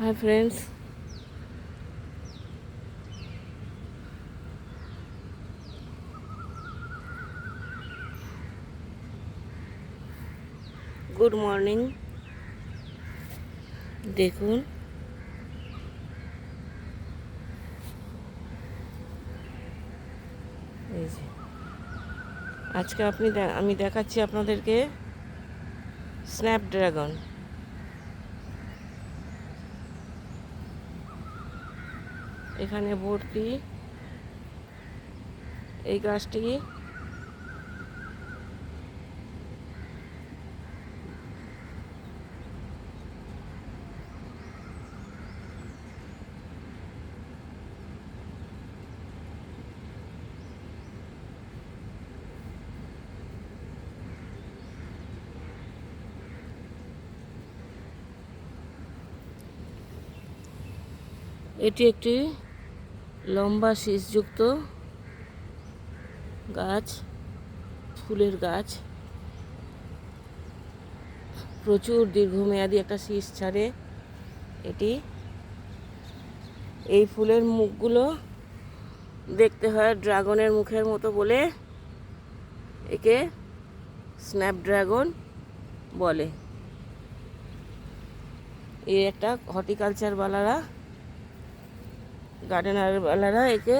Hi friends good morning দেখুন। এই যে। আজকে আপনি আমি দেখাচ্ছি আপনাদেরকে স্ন্যাপড্রাগন এখানে ভর্তি। এই গাছটি। এটি একটি লম্বা শীষযুক্ত গাছ, ফুলের গাছ। প্রচুর দীর্ঘমেয়াদী একটা শীষ ছাড়ে এটি। এই ফুলের মুখগুলো দেখতে হয় ড্রাগনের মুখের মতো বলে একে স্ন্যাপড্রাগন বলে। এই একটা হর্টিকালচার বালারা গার্ডেনারওয়ালারা একে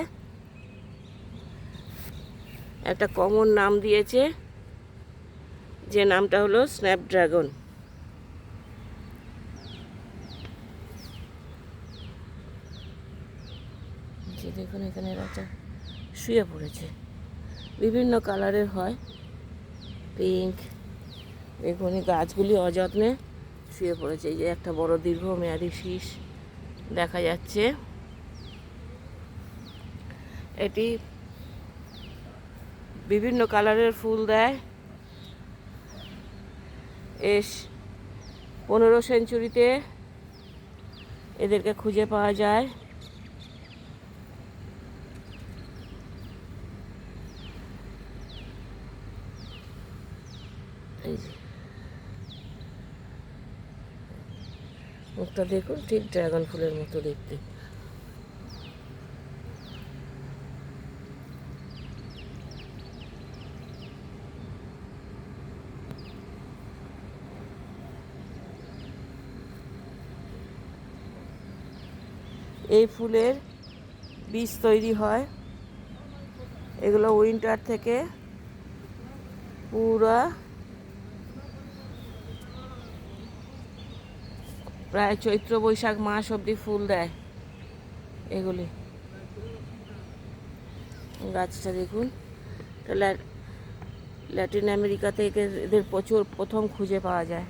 একটা কমন নাম দিয়েছে, যে নামটা হলো স্ন্যাপড্রাগন। যে দেখুন এখানে একটা শুয়ে পড়েছে। বিভিন্ন কালারের হয়, পিঙ্ক, দেখুন গাছগুলি অযত্নে শুয়ে পড়েছে। এই যে একটা বড় দীর্ঘমেয়াদী শীষ দেখা যাচ্ছে। এটি বিভিন্ন কালারের ফুল দেয়। এস পনেরো সেঞ্চুরিতে এদেরকে খুঁজে পাওয়া যায়। মুখটা দেখুন, ঠিক ড্রাগন ফুলের মতো দেখতে। এই ফুলের বীজ তৈরি হয়। এগুলো উইন্টার থেকে পুরা প্রায় চৈত্র বৈশাখ মাস অবধি ফুল দেয় এগুলি। গাছটা দেখুন। ল্যাটিন আমেরিকা থেকে এদের প্রচুর, প্রথম খুঁজে পাওয়া যায়।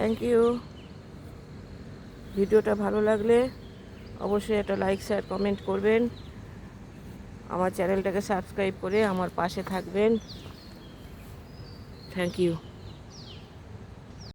থ্যাংক ইউ ভিডিওটা ভালো লাগলে অবশ্যই একটা লাইক শেয়ার কমেন্ট করবেন। আমার চ্যানেলটাকে সাবস্ক্রাইব করে আমার পাশে থাকবেন। Thank you